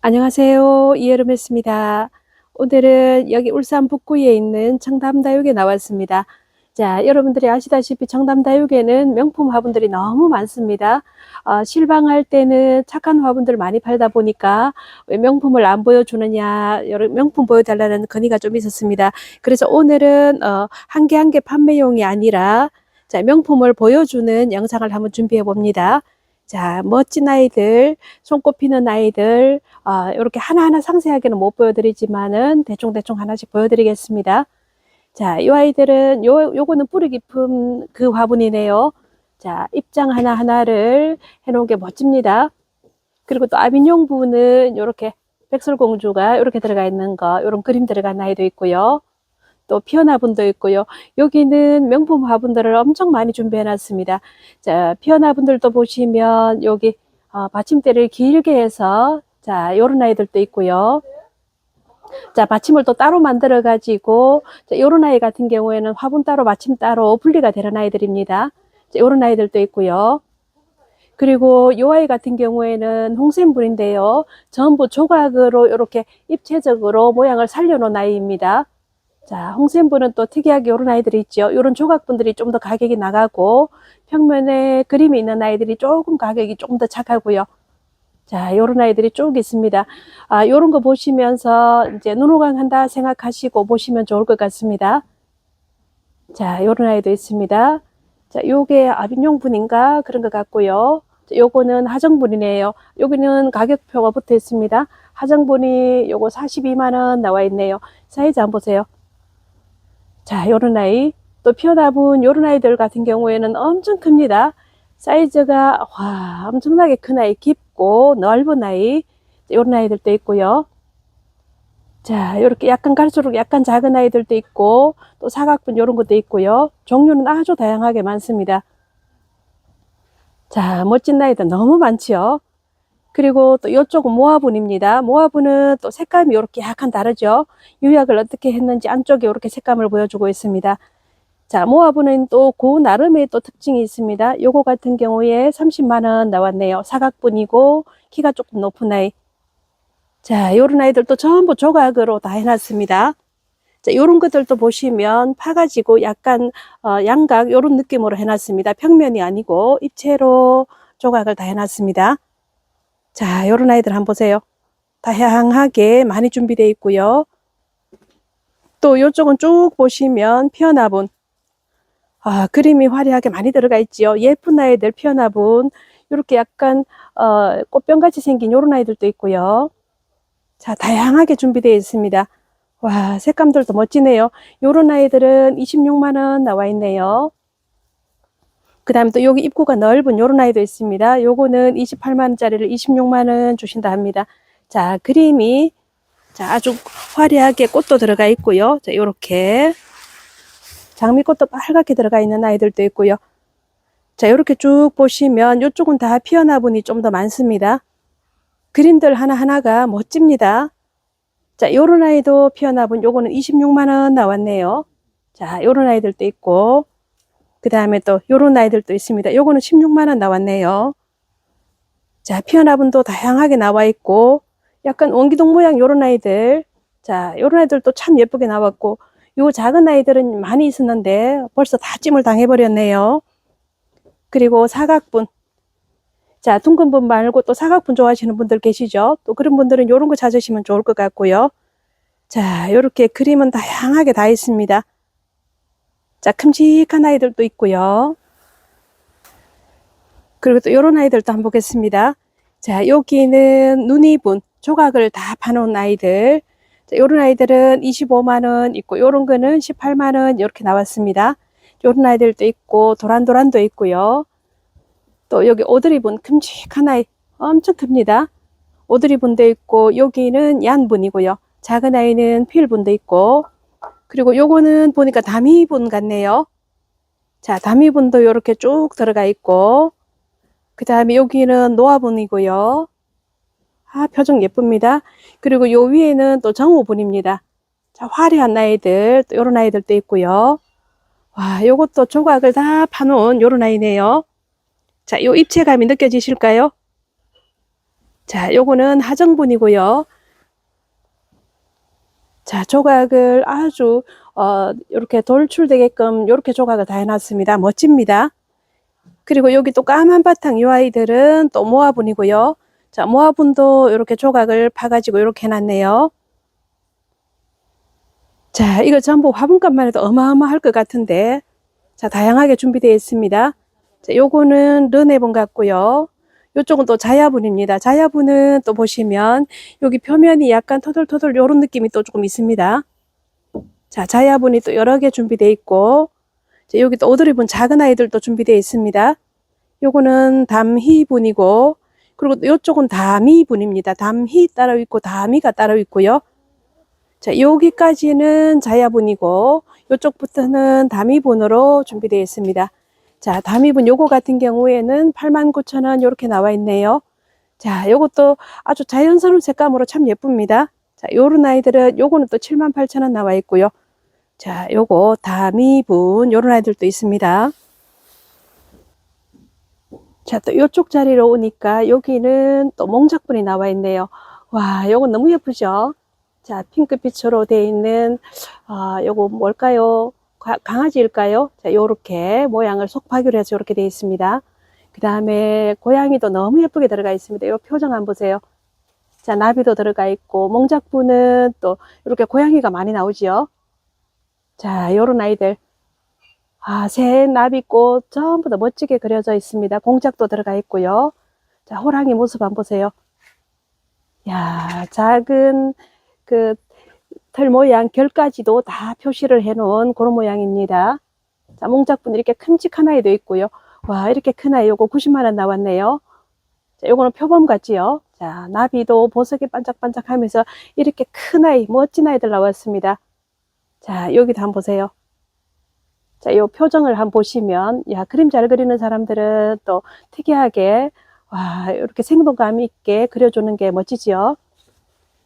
안녕하세요. 이여름했습니다. 오늘은 여기 울산 북구에 있는 청담다육에 나왔습니다. 자, 여러분들이 아시다시피 청담다육에는 명품 화분들이 너무 많습니다. 어, 실방할 때는 착한 화분들 많이 팔다 보니까 왜 명품을 안 보여주느냐, 명품 보여달라는 건의가 좀 있었습니다. 그래서 오늘은 어, 한개 한 개 판매용이 아니라 자, 명품을 보여주는 영상을 한번 준비해 봅니다. 자, 멋진 아이들, 손꼽히는 아이들, 어, 이렇게 하나하나 상세하게는 못 보여드리지만은 대충대충 하나씩 보여드리겠습니다. 자, 이 아이들은, 요, 요거는 뿌리 깊은 그 화분이네요. 자, 입장 하나하나를 해놓은 게 멋집니다. 그리고 또 아빈용 부분은 이렇게 백설공주가 이렇게 들어가 있는 거, 이런 그림 들어간 아이도 있고요. 또 피어나 분도 있고요. 여기는 명품 화분들을 엄청 많이 준비해 놨습니다. 자, 피어나 분들도 보시면 여기 어, 받침대를 길게 해서 자, 요런 아이들도 있고요. 자, 받침을 또 따로 만들어 가지고 자, 요런 아이 같은 경우에는 화분 따로 받침 따로 분리가 되는 아이들입니다. 자, 요런 아이들도 있고요. 그리고 요 아이 같은 경우에는 홍샘불인데요. 전부 조각으로 이렇게 입체적으로 모양을 살려놓은 아이입니다. 자, 홍샘분은 또 특이하게 이런 아이들이 있죠. 이런 조각분들이 좀 더 가격이 나가고 평면에 그림이 있는 아이들이 조금 가격이 조금 더 착하고요. 자, 요런 아이들이 쭉 있습니다. 아, 요런 거 보시면서 이제 눈호강 한다 생각하시고 보시면 좋을 것 같습니다. 자, 요런 아이도 있습니다. 자, 요게 아빈용분인가 그런 것 같고요. 자, 요거는 하정분이네요. 여기는 가격표가 붙어 있습니다. 하정분이 요거 42만원 나와 있네요. 사이즈 한번 보세요. 자, 요런 아이. 또 피어나분 요런 아이들 같은 경우에는 엄청 큽니다. 사이즈가 와 엄청나게 큰 아이, 깊고 넓은 아이 요런 아이들도 있고요. 자, 이렇게 약간 갈수록 약간 작은 아이들도 있고 또 사각분 요런 것도 있고요. 종류는 아주 다양하게 많습니다. 자, 멋진 아이들 너무 많지요. 그리고 또 이쪽은 모아분입니다. 모아분은 또 색감이 이렇게 약간 다르죠. 유약을 어떻게 했는지 안쪽에 이렇게 색감을 보여주고 있습니다. 자, 모아분은 또 그 나름의 또 특징이 있습니다. 요거 같은 경우에 30만원 나왔네요. 사각분이고 키가 조금 높은 아이. 자, 요런 아이들도 전부 조각으로 다 해놨습니다. 자, 요런 것들도 보시면 파가지고 약간 어, 양각 요런 느낌으로 해놨습니다. 평면이 아니고 입체로 조각을 다 해놨습니다. 자, 요런 아이들 한번 보세요. 다양하게 많이 준비되어 있고요. 또 요쪽은 쭉 보시면 피어나본 아, 그림이 화려하게 많이 들어가 있지요. 예쁜 아이들 피어나본 이렇게 약간 어, 꽃병같이 생긴 요런 아이들도 있고요. 자, 다양하게 준비되어 있습니다. 와, 색감들도 멋지네요. 요런 아이들은 26만원 나와 있네요. 그 다음에 또 여기 입구가 넓은 요런 아이도 있습니다. 요거는 28만원짜리를 26만원 주신다 합니다. 자, 그림이 자, 아주 화려하게 꽃도 들어가 있고요. 자, 요렇게 장미꽃도 빨갛게 들어가 있는 아이들도 있고요. 자, 요렇게 쭉 보시면 요쪽은 다 피어나분이 좀 더 많습니다. 그림들 하나하나가 멋집니다. 자, 요런 아이도 피어나분 요거는 26만원 나왔네요. 자, 요런 아이들도 있고 그 다음에 또 요런 아이들도 있습니다. 요거는 16만원 나왔네요. 자, 피어나분도 다양하게 나와 있고 약간 원기둥 모양 요런 아이들 자, 요런 아이들도 참 예쁘게 나왔고 요 작은 아이들은 많이 있었는데 벌써 다 찜을 당해버렸네요. 그리고 사각분 자, 둥근 분 말고 또 사각분 좋아하시는 분들 계시죠? 또 그런 분들은 요런 거 찾으시면 좋을 것 같고요. 자, 요렇게 그림은 다양하게 다 있습니다. 자, 큼직한 아이들도 있고요. 그리고 또 요런 아이들도 한번 보겠습니다. 자, 여기는 눈이분, 조각을 다 파놓은 아이들. 자, 요런 아이들은 25만원 있고, 요런 거는 18만원 이렇게 나왔습니다. 요런 아이들도 있고, 도란도란도 있고요. 또 여기 오드리분 큼직한 아이 엄청 큽니다. 오드리분도 있고 여기는 얀분이고요. 작은 아이는 필분도 있고 그리고 요거는 보니까 다미분 같네요. 자 다미분도 이렇게 쭉 들어가 있고 그 다음에 여기는 노아분이고요. 아 표정 예쁩니다. 그리고 요 위에는 또 정오분입니다. 자 화려한 아이들 또 요런 아이들도 있고요. 와 요것도 조각을 다 파놓은 요런 아이네요. 자, 요 입체감이 느껴지실까요? 자, 요거는 하정분이고요. 자, 조각을 아주 어, 이렇게 돌출되게끔 이렇게 조각을 다 해놨습니다. 멋집니다. 그리고 여기 또 까만 바탕 이 아이들은 또 모아분이고요. 자, 모아분도 이렇게 조각을 파가지고 이렇게 해놨네요. 자, 이거 전부 화분값만 해도 어마어마할 것 같은데, 자, 다양하게 준비되어 있습니다. 자, 요거는 르네분 같고요. 요쪽은 또 자야분입니다. 자야분은 또 보시면 여기 표면이 약간 토돌토돌 요런 느낌이 또 조금 있습니다. 자, 자야분이 또 여러 개 준비되어 있고, 자, 여기 또 오드리분 작은 아이들도 준비되어 있습니다. 요거는 담희분이고, 그리고 요쪽은 담이분입니다. 담희 따로 있고, 담이가 따로 있고요. 자, 여기까지는 자야분이고, 요쪽부터는 담이분으로 준비되어 있습니다. 자, 담이분 요거 같은 경우에는 89,000원 이렇게 나와 있네요. 자, 요것도 아주 자연스러운 색감으로 참 예쁩니다. 자, 요런 아이들은 요거는 또 78,000원 나와 있고요. 자, 요거 다미분 요런 아이들도 있습니다. 자, 또 요쪽 자리로 오니까 여기는 또 몽작분이 나와 있네요. 와, 요건 너무 예쁘죠? 자, 핑크빛으로 되어 있는 아, 요거 뭘까요? 가- 강아지일까요? 자, 요렇게 모양을 속파기로 해서 이렇게 되어 있습니다. 그 다음에 고양이도 너무 예쁘게 들어가 있습니다. 요 표정 한번 보세요. 자, 나비도 들어가 있고, 몽작분은 또 이렇게 고양이가 많이 나오지요. 자, 요런 아이들. 아, 새 나비꽃 전부 다 멋지게 그려져 있습니다. 공작도 들어가 있고요. 자, 호랑이 모습 한번 보세요. 야, 작은 그 털 모양 결까지도 다 표시를 해 놓은 그런 모양입니다. 자, 몽작분 이렇게 큼직한 아이도 있고요. 와, 이렇게 큰 아이 요거 90만원 나왔네요. 자, 요거는 표범 같지요? 자, 나비도 보석이 반짝반짝 하면서 이렇게 큰 아이, 멋진 아이들 나왔습니다. 자, 여기도 한번 보세요. 자, 요 표정을 한번 보시면, 야, 그림 잘 그리는 사람들은 또 특이하게, 와, 이렇게 생동감 있게 그려주는 게 멋지지요?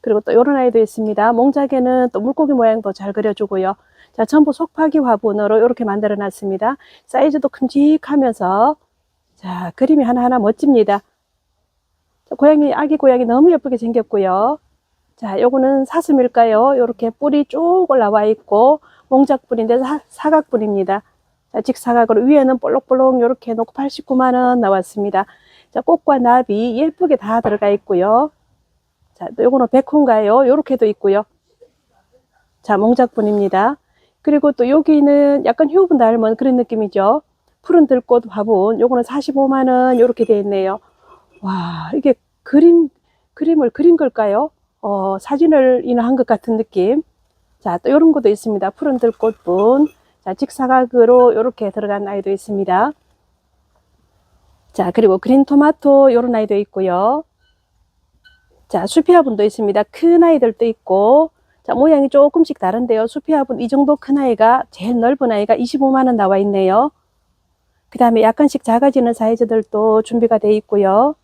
그리고 또 요런 아이도 있습니다. 몽작에는 또 물고기 모양도 잘 그려주고요. 자, 전부 속파기 화분으로 이렇게 만들어 놨습니다. 사이즈도 큼직하면서, 자, 그림이 하나하나 멋집니다. 자, 고양이, 아기 고양이 너무 예쁘게 생겼고요. 자, 요거는 사슴일까요? 요렇게 뿔이 쭉 올라와 있고, 몽작뿔인데 사, 사각뿔입니다. 자, 직사각으로 위에는 볼록볼록 요렇게 해놓고 89만원 나왔습니다. 자, 꽃과 나비 예쁘게 다 들어가 있고요. 자, 또 요거는 백호인가요? 요렇게도 있고요. 자, 몽작분입니다. 그리고 또 여기는 약간 효분 닮은 그런 느낌이죠. 푸른 들꽃 화분. 요거는 45만원 요렇게 되어 있네요. 와, 이게 그림, 그림을 그린 걸까요? 어, 사진을 인화한 것 같은 느낌. 자, 또 요런 것도 있습니다. 푸른 들꽃분. 자, 직사각으로 요렇게 들어간 아이도 있습니다. 자, 그리고 그린 토마토 요런 아이도 있고요. 자, 수피화분도 있습니다. 큰 아이들도 있고, 자, 모양이 조금씩 다른데요. 수피화분 이 정도 큰 아이가, 제일 넓은 아이가 25만원 나와 있네요. 그 다음에 약간씩 작아지는 사이즈들도 준비가 되어 있고요.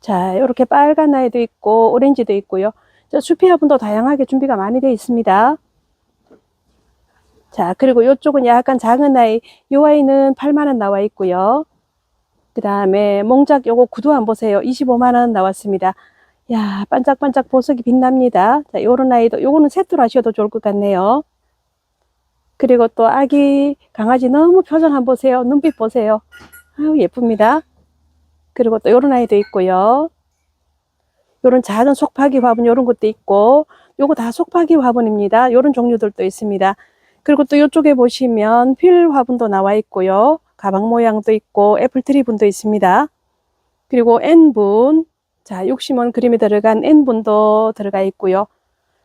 자, 이렇게 빨간 아이도 있고, 오렌지도 있고요. 자, 수피화분도 다양하게 준비가 많이 되어 있습니다. 자, 그리고 이쪽은 약간 작은 아이, 이 아이는 8만원 나와 있고요. 그 다음에 몽작 요거 구두 한번 보세요. 25만원 나왔습니다. 야, 반짝반짝 보석이 빛납니다. 자, 요런 아이도, 요거는 세트로 하셔도 좋을 것 같네요. 그리고 또 아기 강아지 너무 표정 한번 보세요. 눈빛 보세요. 아유, 예쁩니다. 그리고 또 요런 아이도 있고요. 요런 작은 속파기 화분 요런 것도 있고, 요거 다 속파기 화분입니다. 요런 종류들도 있습니다. 그리고 또 요쪽에 보시면 휠 화분도 나와 있고요. 가방 모양도 있고, 애플트리 분도 있습니다. 그리고 N분, 자, 60원 그림이 들어간 N분도 들어가 있고요.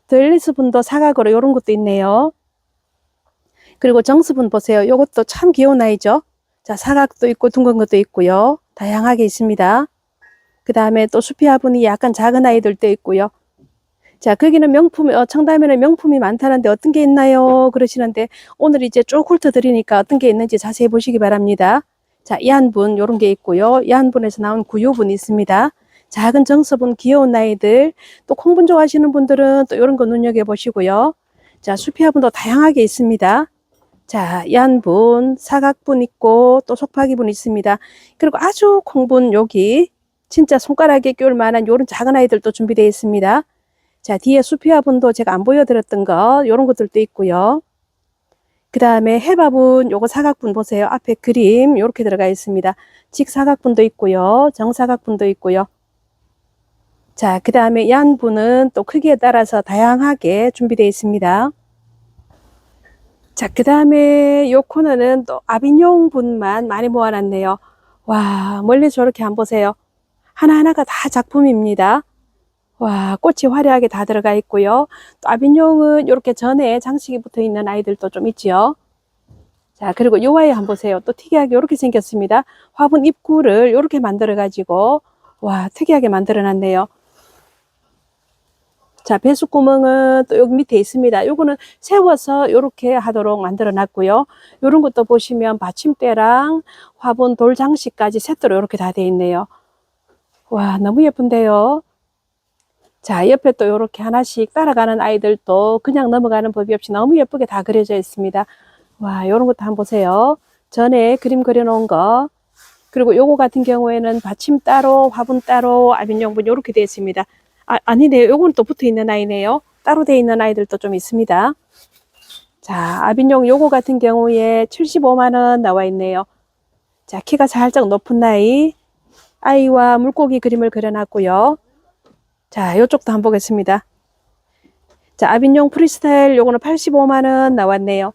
델리스 분도 사각으로 요런 것도 있네요. 그리고 정수분 보세요. 요것도 참 귀여운 아이죠. 자, 사각도 있고 둥근 것도 있고요. 다양하게 있습니다. 그 다음에 또 수피화분이 약간 작은 아이들도 있고요. 자, 거기는 명품, 어, 청담에는 명품이 많다는데 어떤 게 있나요? 그러시는데 오늘 이제 쭉 훑어드리니까 어떤 게 있는지 자세히 보시기 바랍니다. 자, 이한 분, 요런 게 있고요. 이한 분에서 나온 구요분 있습니다. 작은 정서분, 귀여운 아이들, 또 콩분 좋아하시는 분들은 또 요런 거 눈여겨 보시고요. 자, 수피화분도 다양하게 있습니다. 자, 이한 분, 사각분 있고, 또 속파기분 있습니다. 그리고 아주 콩분 여기, 진짜 손가락에 끼울 만한 요런 작은 아이들도 준비되어 있습니다. 자, 뒤에 수피 화분도 제가 안 보여드렸던 거, 요런 것들도 있고요. 그 다음에 해밥은 요거 사각분 보세요. 앞에 그림 요렇게 들어가 있습니다. 직사각분도 있고요. 정사각분도 있고요. 자, 그 다음에 양분은 또 크기에 따라서 다양하게 준비되어 있습니다. 자, 그 다음에 요 코너는 또 아비뇽 분만 많이 모아놨네요. 와, 멀리 저렇게 안 보세요. 하나하나가 다 작품입니다. 와, 꽃이 화려하게 다 들어가 있고요. 또 아비뇽은 이렇게 전에 장식이 붙어 있는 아이들도 좀 있지요. 자, 그리고 요 아이 한번 보세요. 또 특이하게 이렇게 생겼습니다. 화분 입구를 이렇게 만들어 가지고 와, 특이하게 만들어 놨네요. 자, 배수구멍은 또 여기 밑에 있습니다. 요거는 세워서 이렇게 하도록 만들어 놨고요. 요런 것도 보시면 받침대랑 화분 돌 장식까지 세트로 이렇게 다 돼 있네요. 와, 너무 예쁜데요. 자, 옆에 또 이렇게 하나씩 따라가는 아이들도 그냥 넘어가는 법이 없이 너무 예쁘게 다 그려져 있습니다. 와, 요런 것도 한번 보세요. 전에 그림 그려놓은 거. 그리고 요거 같은 경우에는 받침 따로, 화분 따로, 아빈용분 요렇게 되어 있습니다. 아, 아니네요. 요거는 또 붙어 있는 아이네요. 따로 되어 있는 아이들도 좀 있습니다. 자, 아빈용 요거 같은 경우에 75만원 나와 있네요. 자, 키가 살짝 높은 나이. 아이와 물고기 그림을 그려놨고요. 자, 요쪽도 한번 보겠습니다. 자, 아빈용 프리스타일 요거는 85만원 나왔네요.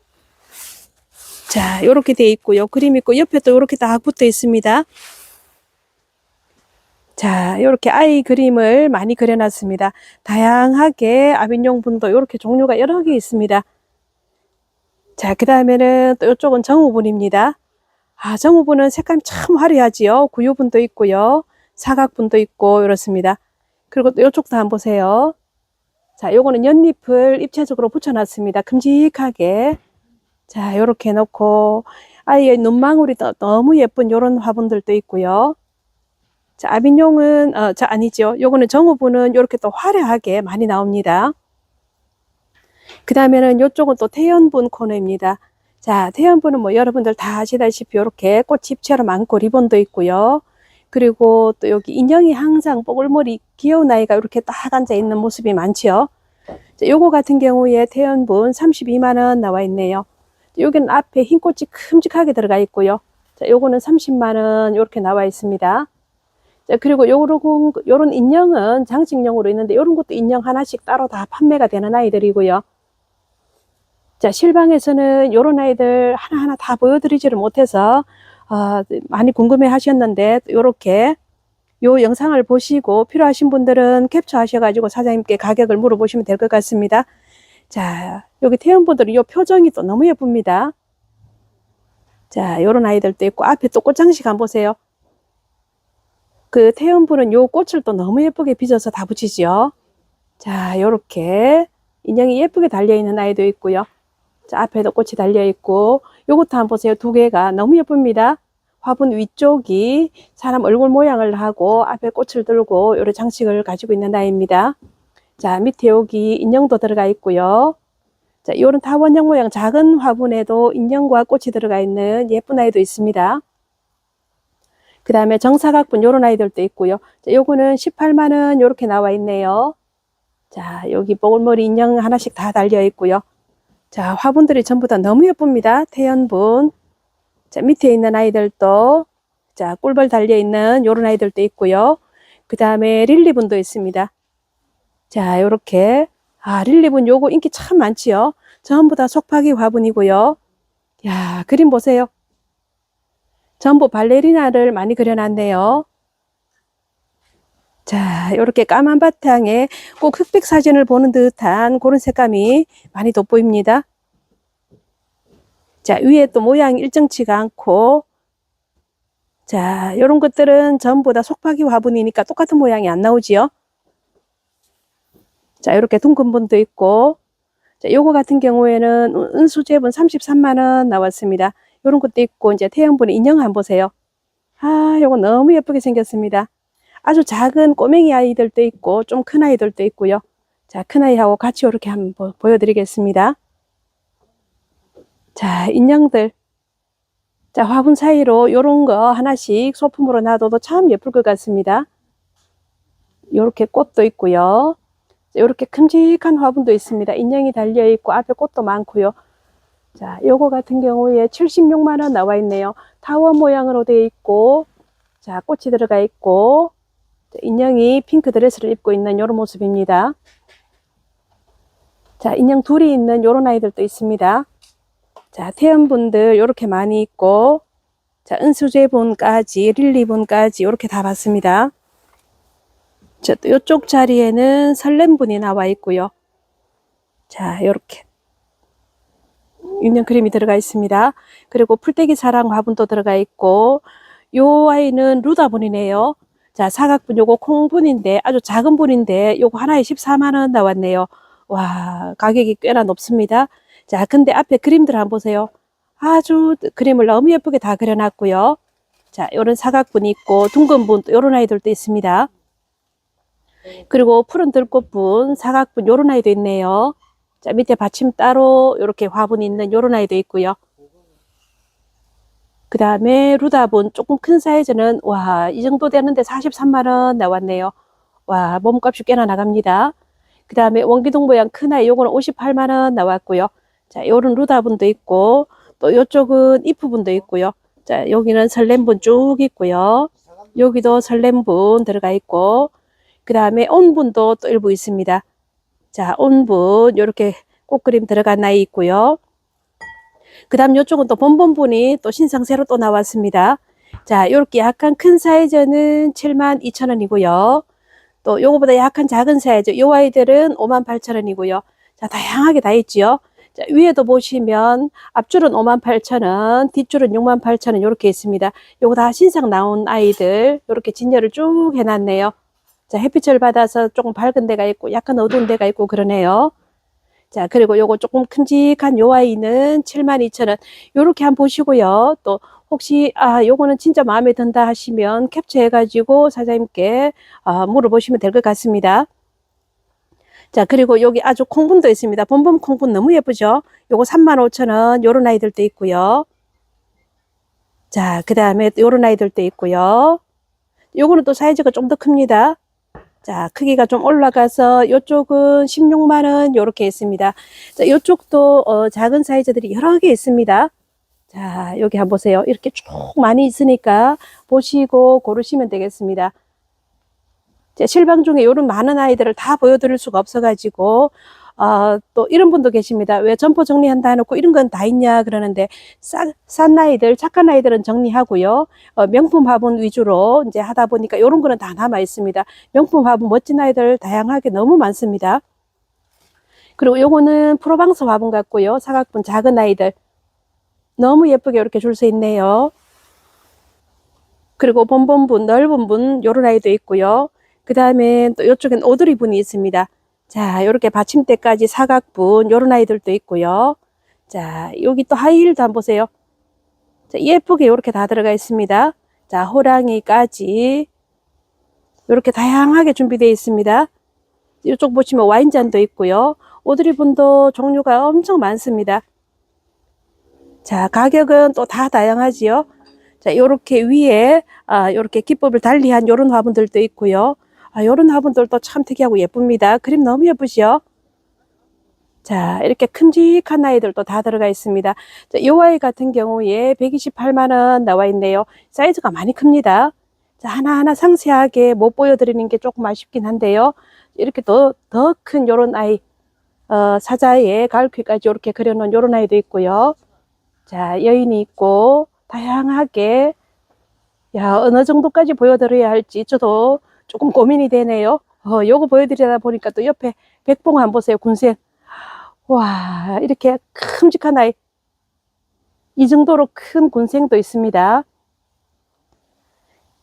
자, 요렇게 돼 있고요. 그림 있고 옆에 또 요렇게 딱 붙어 있습니다. 자, 요렇게 아이 그림을 많이 그려놨습니다. 다양하게 아빈용 분도 요렇게 종류가 여러 개 있습니다. 자, 그 다음에는 또 요쪽은 정우분입니다. 아, 정우분은 색감이 참 화려하지요. 구유분도 있고요. 사각분도 있고, 이렇습니다. 그리고 또 요쪽도 한번 보세요. 자, 요거는 연잎을 입체적으로 붙여놨습니다. 큼직하게. 자, 요렇게 놓고, 아이의 눈망울이 더- 너무 예쁜 요런 화분들도 있고요. 자, 아빈용은, 어, 자, 아니죠. 요거는 정우분은 요렇게 또 화려하게 많이 나옵니다. 그 다음에는 요쪽은 또 태연분 코너입니다. 자, 태연분은 뭐 여러분들 다 아시다시피 요렇게 꽃 잎처럼 많고 리본도 있고요. 그리고 또 여기 인형이 항상 뽀글머리 귀여운 아이가 이렇게 딱 앉아 있는 모습이 많지요. 자, 요거 같은 경우에 태연분 32만원 나와 있네요. 여기는 앞에 흰 꽃이 큼직하게 들어가 있고요. 자, 요거는 30만원 이렇게 나와 있습니다. 자, 그리고 요런, 요런 인형은 장식용으로 있는데 요런 것도 인형 하나씩 따로 다 판매가 되는 아이들이고요. 자, 실방에서는 요런 아이들 하나하나 다 보여드리지를 못해서 어, 많이 궁금해 하셨는데 요렇게 요 영상을 보시고 필요하신 분들은 캡처하셔가지고 사장님께 가격을 물어보시면 될 것 같습니다. 자, 여기 태연분들은 요 표정이 또 너무 예쁩니다. 자, 요런 아이들도 있고 앞에 또 꽃장식 한번 보세요. 그 태연분은 요 꽃을 또 너무 예쁘게 빚어서 다 붙이죠. 자, 요렇게 인형이 예쁘게 달려있는 아이도 있고요. 자, 앞에도 꽃이 달려있고 요것도 한번 보세요. 두 개가 너무 예쁩니다. 화분 위쪽이 사람 얼굴 모양을 하고 앞에 꽃을 들고 요런 장식을 가지고 있는 아이입니다. 자, 밑에 여기 인형도 들어가 있고요. 자, 요런 다 원형 모양 작은 화분에도 인형과 꽃이 들어가 있는 예쁜 아이도 있습니다. 그 다음에 정사각분 요런 아이들도 있고요. 자, 요거는 18만원 요렇게 나와 있네요. 자, 여기 뽀글머리 인형 하나씩 다 달려 있고요. 자, 화분들이 전부 다 너무 예쁩니다. 태연분. 자, 밑에 있는 아이들도, 자, 꿀벌 달려 있는 요런 아이들도 있고요. 그 다음에 릴리분도 있습니다. 자, 요렇게. 아, 릴리분 요거 인기 참 많지요. 전부 다 속파기 화분이고요. 야, 그림 보세요. 전부 발레리나를 많이 그려놨네요. 자, 요렇게 까만 바탕에 꼭 흑백 사진을 보는 듯한 그런 색감이 많이 돋보입니다. 자, 위에 또 모양이 일정치가 않고, 자, 요런 것들은 전부 다 속박이 화분이니까 똑같은 모양이 안 나오지요. 자, 요렇게 둥근 분도 있고, 자, 요거 같은 경우에는 은- 은수제분 33만원 나왔습니다. 요런 것도 있고, 이제 태양분의 인형 한번 보세요. 아, 요거 너무 예쁘게 생겼습니다. 아주 작은 꼬맹이 아이들도 있고, 좀 큰 아이들도 있고요. 자, 큰 아이하고 같이 이렇게 한번 보- 보여드리겠습니다. 자, 인형들. 자, 화분 사이로 요런 거 하나씩 소품으로 놔둬도 참 예쁠 것 같습니다. 이렇게 꽃도 있고요. 이렇게 큼직한 화분도 있습니다. 인형이 달려 있고 앞에 꽃도 많고요. 자, 요거 같은 경우에 76만 원 나와 있네요. 타워 모양으로 되어 있고, 자, 꽃이 들어가 있고, 자, 인형이 핑크 드레스를 입고 있는 이런 모습입니다. 자, 인형 둘이 있는 이런 아이들도 있습니다. 자, 태연분들 이렇게 많이 있고, 자, 은수제분까지, 릴리분까지 이렇게 다 봤습니다. 자, 또 이쪽 자리에는 설렘분이 나와 있고요. 자, 이렇게 인형 그림이 들어가 있습니다. 그리고 풀떼기 사랑 화분도 들어가 있고, 요 아이는 루다분이네요. 자, 사각분 요거 콩분인데 아주 작은 분인데 요거 하나에 14만 원 나왔네요. 와, 가격이 꽤나 높습니다. 자, 근데 앞에 그림들 한번 보세요. 아주 그림을 너무 예쁘게 다 그려놨고요. 자, 요런 사각분이 있고 둥근 분, 요런 아이들도 있습니다. 그리고 푸른 들꽃분, 사각분 요런 아이도 있네요. 자, 밑에 받침 따로 이렇게 화분이 있는 요런 아이도 있고요. 그 다음에 루다분 조금 큰 사이즈는 와, 이 정도 되는데 43만 원 나왔네요. 와, 몸값이 꽤나 나갑니다. 그 다음에 원기둥 모양 큰 아이 요거는 58만 원 나왔고요. 자, 요런 루다분도 있고 또 요쪽은 이프분도 있고요. 자, 여기는 설렘분 쭉 있고요. 여기도 설렘분 들어가 있고 그 다음에 온분도 또 일부 있습니다. 자, 온분 요렇게 꽃그림 들어간 아이 있고요. 그 다음 요쪽은 또 본본분이 또 신상 새로 또 나왔습니다. 자, 요렇게 약간 큰 사이즈는 7만 2천 원이고요. 또 요거보다 약간 작은 사이즈 요 아이들은 5만 8천 원이고요. 자, 다양하게 다 있지요. 자, 위에도 보시면 앞줄은 5만 8천 원, 뒷줄은 6만 8천 원 이렇게 있습니다. 요거 다 신상 나온 아이들 이렇게 진열을 쭉 해놨네요. 자, 햇빛을 받아서 조금 밝은 데가 있고 약간 어두운 데가 있고 그러네요. 자, 그리고 요거 조금 큼직한 요 아이는 72,000원. 요렇게 한번 보시고요. 또 혹시 아, 요거는 진짜 마음에 든다 하시면 캡처해 가지고 사장님께 아, 물어보시면 될 것 같습니다. 자, 그리고 여기 아주 콩분도 있습니다. 본범 콩분 너무 예쁘죠? 요거 35,000원. 요런 아이들도 있고요. 자, 그다음에 요런 아이들도 있고요. 요거는 또 사이즈가 좀 더 큽니다. 자, 크기가 좀 올라가서 이쪽은 16만 원 요렇게 있습니다. 자, 이쪽도 어, 작은 사이즈들이 여러 개 있습니다. 자, 여기 한번 보세요. 이렇게 쭉 많이 있으니까 보시고 고르시면 되겠습니다. 자, 실방 중에 이런 많은 아이들을 다 보여드릴 수가 없어가지고 어, 또 이런 분도 계십니다. 왜 점포 정리한다 해놓고 이런 건 다 있냐 그러는데 싸, 싼 아이들, 착한 아이들은 정리하고요. 어, 명품 화분 위주로 이제 하다 보니까 이런 거는 다 남아 있습니다. 명품 화분 멋진 아이들 다양하게 너무 많습니다. 그리고 요거는 프로방스 화분 같고요. 사각분 작은 아이들 너무 예쁘게 이렇게 줄 수 있네요. 그리고 본본분, 넓은 분 요런 아이도 있고요. 그 다음에 또 이쪽엔 오드리 분이 있습니다. 자, 이렇게 받침대까지 사각분 요런 아이들도 있고요. 자, 여기 또 하이힐도 한번 보세요. 자, 예쁘게 이렇게 다 들어가 있습니다. 자, 호랑이까지 이렇게 다양하게 준비되어 있습니다. 이쪽 보시면 와인잔도 있고요. 오드리 분도 종류가 엄청 많습니다. 자, 가격은 또 다 다양하지요. 자, 요렇게 위에, 아, 요렇게 기법을 달리한 요런 화분들도 있고요. 아, 요런 화분들도 참 특이하고 예쁩니다. 그림 너무 예쁘시요? 자, 이렇게 큼직한 아이들도 다 들어가 있습니다. 자, 요 아이 같은 경우에 128만원 나와 있네요. 사이즈가 많이 큽니다. 자, 하나하나 상세하게 못 보여드리는 게 조금 아쉽긴 한데요. 이렇게 더, 더 큰 요런 아이, 어, 사자에 가을퀴까지 이렇게 그려놓은 요런 아이도 있고요. 자, 여인이 있고, 다양하게, 야, 어느 정도까지 보여드려야 할지 저도 조금 고민이 되네요. 어, 요거 보여드리다 보니까 또 옆에 백봉 한번 보세요, 군생. 와, 이렇게 큼직한 아이. 이 정도로 큰 군생도 있습니다.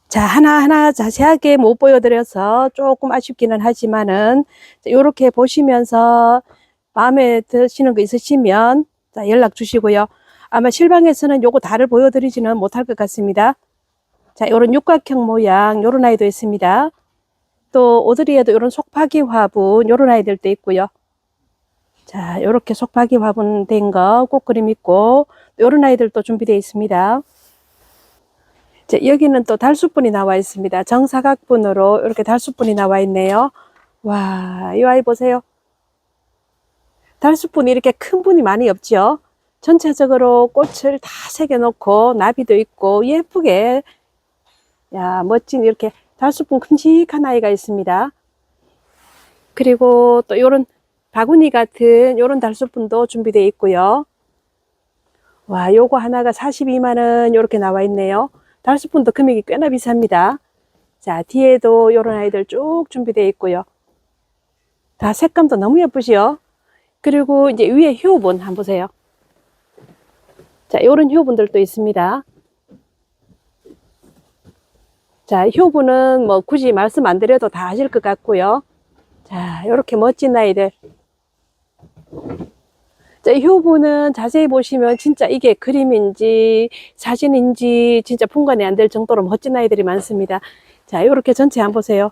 자, 하나하나 자세하게 못 보여드려서 조금 아쉽기는 하지만은, 이렇게 보시면서 마음에 드시는 거 있으시면, 자, 연락 주시고요. 아마 실방에서는 요거 다를 보여드리지는 못할 것 같습니다. 자, 요런 육각형 모양, 요런 아이도 있습니다. 또, 오드리에도 요런 속파기 화분, 요런 아이들도 있고요. 자, 요렇게 속파기 화분 된 거, 꽃그림 있고, 요런 아이들도 준비되어 있습니다. 자, 여기는 또 달수분이 나와 있습니다. 정사각분으로 이렇게 달수분이 나와 있네요. 와, 이 아이 보세요. 달수분이 이렇게 큰 분이 많이 없죠. 전체적으로 꽃을 다 새겨놓고 나비도 있고 예쁘게 야 멋진 이렇게 달수분 큼직한 아이가 있습니다. 그리고 또 요런 바구니 같은 요런 달수분도 준비되어 있고요. 와 요거 하나가 42만원 요렇게 나와 있네요. 달수분도 금액이 꽤나 비쌉니다. 자 뒤에도 요런 아이들 쭉 준비되어 있고요. 다 색감도 너무 예쁘시요. 그리고 이제 위에 효분 한번 보세요. 자, 요런 효분들도 있습니다. 자, 효분은 뭐 굳이 말씀 안 드려도 다 아실 것 같고요. 자, 요렇게 멋진 아이들. 자, 이 효분은 자세히 보시면 진짜 이게 그림인지 사진인지 진짜 분간이 안 될 정도로 멋진 아이들이 많습니다. 자, 요렇게 전체 한번 보세요.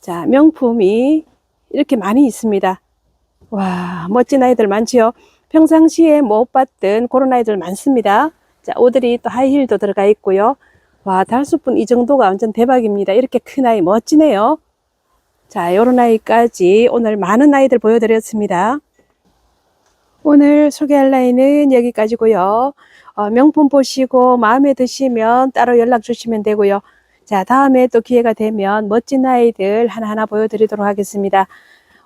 자, 명품이 이렇게 많이 있습니다. 와, 멋진 아이들 많지요? 평상시에 못 봤던 그런 아이들 많습니다. 자, 오들이 또 하이힐도 들어가 있고요. 와, 달수분 이 정도가 완전 대박입니다. 이렇게 큰 아이 멋지네요. 자, 요런 아이까지 오늘 많은 아이들 보여드렸습니다. 오늘 소개할 아이는 여기까지고요. 어, 명품 보시고 마음에 드시면 따로 연락 주시면 되고요. 자, 다음에 또 기회가 되면 멋진 아이들 하나하나 보여드리도록 하겠습니다.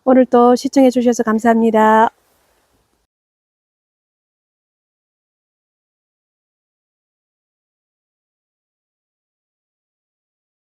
오늘 또 시청해 주셔서 감사합니다.